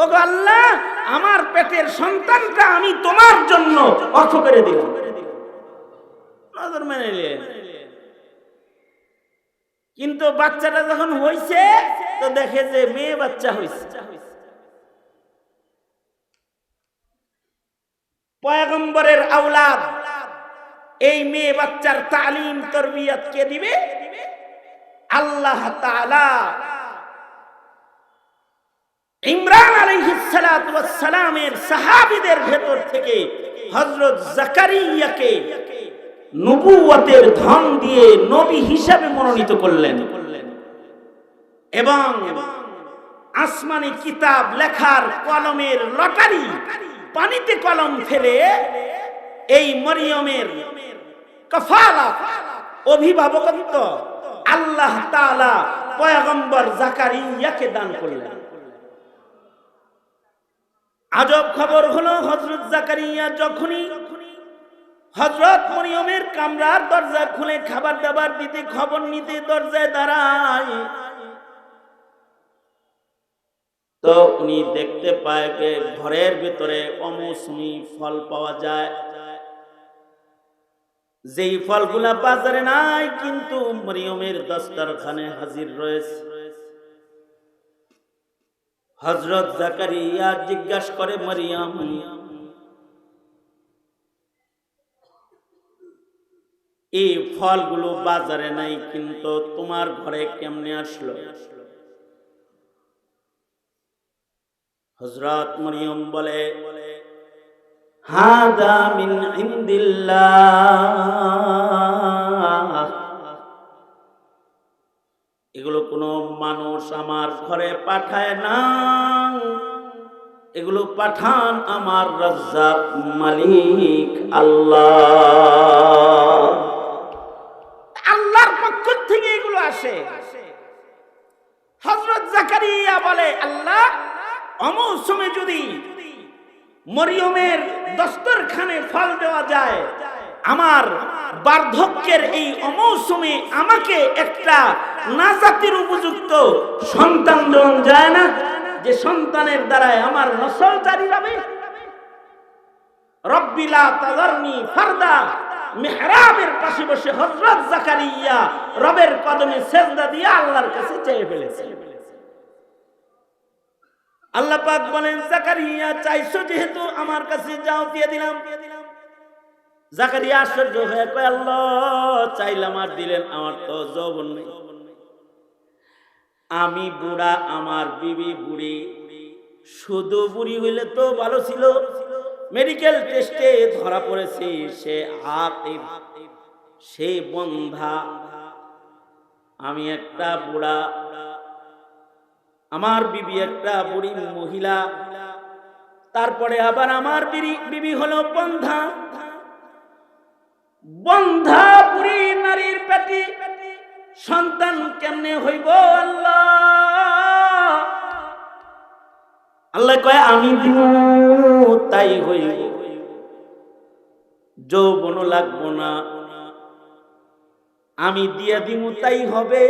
ও গো আল্লাহ, আমার পেটের সন্তানটা আমি তোমার জন্য অর্থ করে দিলাম। নজর মেনে কিন্তু বাচ্চাটা যখন হইছে, তো দেখে যে মেয়ে বাচ্চা হইছে। পয়গম্বরের আওলাদ, এই মেয়ে বাচ্চার তালিম, তরবিয়ত কে দিবে? আল্লাহ তাআলা সালামের সাহাবীদের ভেতর থেকে হযরত জাকারিয়াকে নবুয়তের ধন দিয়ে নবী হিসাবে মনোনীত করলেন। এবং আসমানি কিতাব লেখার কলমের লটারি পানিতে কলম ফেলে এই মরিয়মের কফালা অভিভাবকত্ব আল্লাহ তাআলা পয়গম্বর জাকারিয়াকে দান করলেন। আজব খবর হলো হযরত জাকারিয়া যখনই হযরত মরিয়মের কামরার দরজা খুলে খাবার দাবার দিতে, খবর নিতে দরজায় দাঁড়ায়। তো উনি দেখতে পায় যে ঘরের ভিতরে অমৌসুমি ফল পাওয়া যায়। যেই ফলগুলা বাজারে নাই, কিন্তু মরিয়মের দস্তরখানে হাজির রয়েছে। হজরত জাকারিয়া জিজ্ঞাসা করে মরিয়াম, এই ফলগুলো বাজারে নাই, কিন্তু তোমার ঘরে কেমনে আসলো? হজরত মরিয়ম বলে, হাদা মিন ইন্দিল্লাহ। এগুলো কোনো মানুষ আমার ঘরে পাঠায় না। এগুলো পাঠান আমার রাজ্জাক মালিক আল্লাহ। আল্লাহর পক্ষ থেকে এগুলো আসে। হজরত জাকারিয়া বলে, আল্লাহ অমৌসুমে যদি মরিয়মের দস্তরখানে ফল দেওয়া যায়, আমার বার্ধক্যের এই অমৌসুমে আমাকে একটা নাজাতির উপযুক্ত সন্তান দেওয়া যায় না, যে সন্তানের দ্বারায় আমার নসল জারি যাবে রব্বিলা আল্লাহ বলেন, জাকারিয়া, চাইছো যেহেতু আমার কাছে যাও, দিয়ে দিলাম। জাকারিয়া আশ্চর্য হয়ে কয় চাইলাম আর দিলেন আমার তো যৌবন নেই। আমি বুড়া, আমার বিবি বুড়ি। শুধু বুড়ি হইলে তো ভালো ছিল। মেডিকেল টেস্টে ধরা পড়েছে, সে হাতে সে বন্ধা। আমি একটা বুড়া, আমার বিবি একটা বুড়ি মহিলা। তারপরে আবার আমার বিবি হলো বন্ধা। বন্ধা বুড়ি নারীর পেটি। সন্তান কেমনে হইব আল্লাহ? আল্লাহ কয়, আমি দিব, তাই হইব। যৌবন লাগবো না। আমি দিয়া দিব, তাই হবে।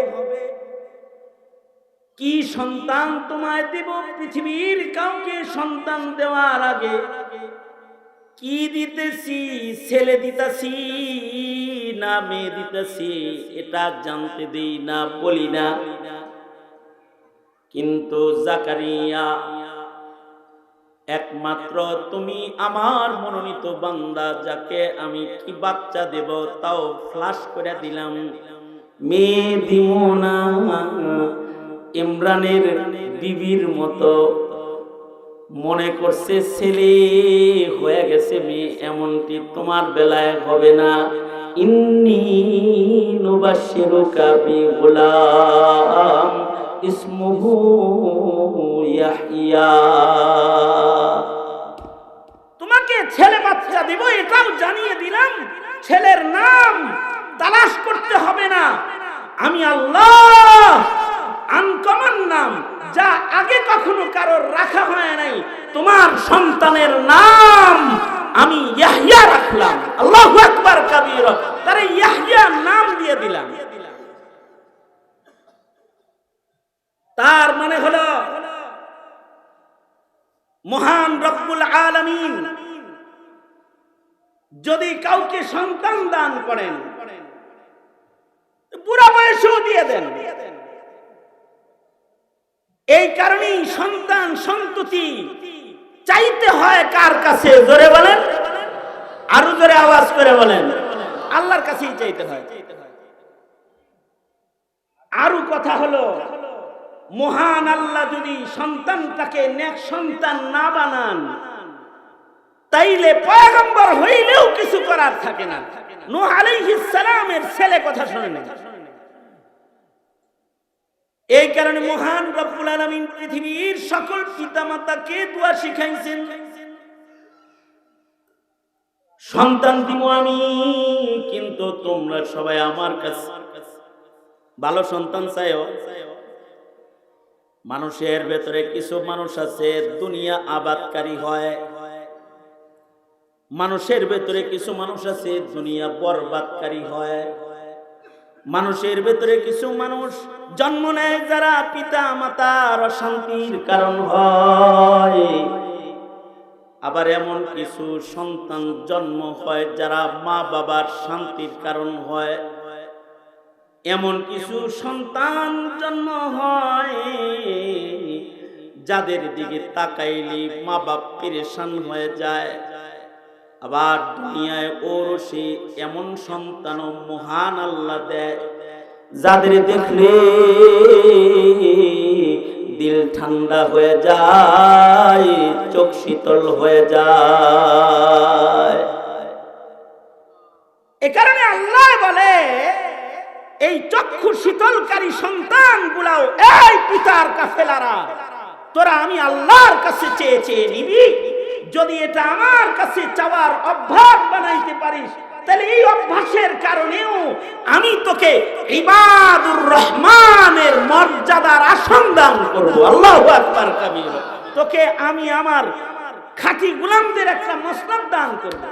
কি সন্তান তোমায় দেব? পৃথিবীর কাউকে সন্তান দেওয়ার আগে কি দিতেছি, ছেলে দিতেছি, না মেয়ে দিতেছি, এটা জানতে দেই না, বলি না। কিন্তু জাকারিয়া, একমাত্র তুমি আমার মনোনীত বান্দা, যাকে আমি কি বাচ্চা দেব, তাও ফ্লাশ করে দিলাম। মেয়ে দিব না, ইমরানের বিবির মতো মনে করছে, ছেলে, হয়ে গেছে মেয়ে, এমনটি তোমার বেলায় হবে না। ইন্নি নুবাশিরুকা বিগুলাম ইসমুহু ইয়াহইয়া তোমাকে ছেলে বাচ্চা দিব এটাও জানিয়ে দিলাম, ছেলের নাম তালাশ করতে হবে না। আমি আল্লাহ আনকমন নাম, যা আগে কখনো কারোর রাখা হয় নাই। তোমার সন্তানের নাম আমি ইয়াহিয়া রাখলাম। আল্লাহু আকবার কাবীর। তারে ইয়াহিয়া নাম দিয়ে দিলাম। তার মানে হলো মহান রব্বুল আলামিন। যদি কাউকে সন্তান দান করেন, বুড়া বয়সেও দিয়ে দেন। এই কারণেই সন্তান সন্ততি চাইতে হয় কার কাছে? জোরে বলেন। আরও জোরে আওয়াজ করে বলেন। আল্লাহর কাছেই চাইতে হয়। আরও কথা হলো, মহান আল্লাহ যদি সন্তানটাকে নেক সন্তান না বানান, তাইলে পয়গম্বর হইলেও কিছু করার থাকে না। নূহ আলাইহিস সালামের ছেলে কথা শুনে এই কারণে মহান রব্বুল আলামিন পৃথিবীর সকল পিতামাতাকে দোয়া শিখাইছেন। সন্তান দিব আমি, কিন্তু তোমরা সবাই আমার কাছে। ভালো সন্তান চাইও। মানুষের ভেতরে কিছু মানুষ আছে, দুনিয়া আবাদকারী হয়। মানুষের ভেতরে কিছু মানুষ আছে, দুনিয়া বরবাদকারী হয়। মানুষের ভেতরে কিছু মানুষ জন্ম নেয় যারা পিতা মাতার অশান্তির কারণ হয়। আবার এমন কিছু সন্তান জন্ম হয় যারা মা বাবার শান্তির কারণ হয়। এমন কিছু সন্তান জন্ম হয় যাদের দিকে তাকাইলে মা বাপ পেরেশান হয়ে যায়। আবার দুনিয়ায় ওরসে এমন সন্তান মহান আল্লাহ দেয়, যাদের দেখলে দিল ঠান্ডা হয়ে যায়, চোখ শীতল হয়ে যায়। এ কারণে আল্লাহ বলে, এই চক্ষু শীতলকারী সন্তান গুলাও এই পিতার কাফেলারা, তোরা আমি আল্লাহর কাছে চেয়ে চেয়ে নিবি। যদি এটা আমার কাছে চাওয়ার অভ্যাস বানাইতে পারিস, তাহলে এই অভ্যাসের কারণেও আমি তোকে ইবাদুর রহমানের মর্যাদার আসন দান করব। আল্লাহ তোকে আমি আমার খাঁটি গুলামদের একটা মসনদ দান করব।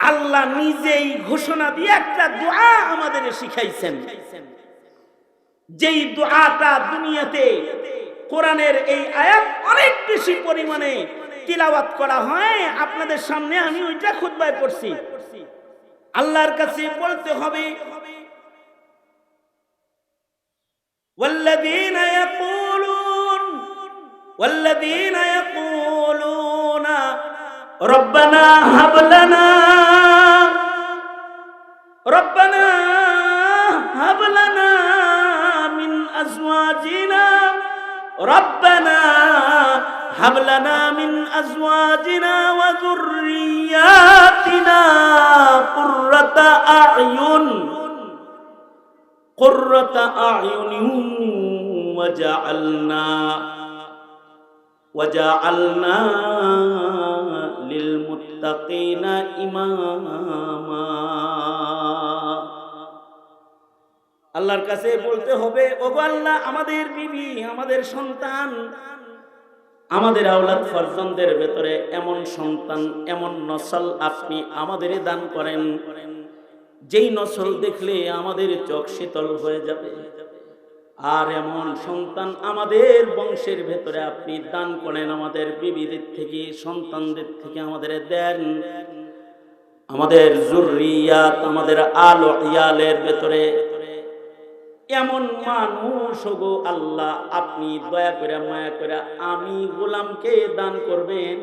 আল্লাহ নিজেই ঘোষণা দিয়ে একটা দোয়া আমাদের শিখাইছেন। যেই দোয়াটা দুনিয়াতে কোরআনের এই আয়াত অনেক বেশি পরিমাণে তিলাওয়াত করা হয় আপনাদের সামনে আমি ওইটা খুতবায় পড়ছি আল্লাহর কাছে বলতে হবে والذين يقولون والذين يقولون ربنا هب لنا ربنا ربنا هب لنا من أزواجنا وذرياتنا قرة أعين قرة أعين وجعلنا وجعلنا للمتقين إماما আল্লাহর কাছে বলতে হবে ও আল্লাহ, আমাদের বিবি, আমাদের সন্তান, আমাদের আওলাদ ফরজনদের ভেতরে এমন সন্তান, এমন নসল আপনি আমাদের দান করেন। যেই নসল দেখলে আমাদের চোখ শীতল হয়ে যাবে। আর এমন সন্তান আমাদের বংশের ভেতরে আপনি দান করেন, আমাদের বিবিদের থেকে, সন্তানদের থেকে আমাদের দেন। আমাদের জুরিয়াত আমাদের আলো ইয়ালের ভেতরে এমন মানুষ গো আল্লাহ আপনি দয়া করে মায়া করে আমি গোলামকে দান করবেন।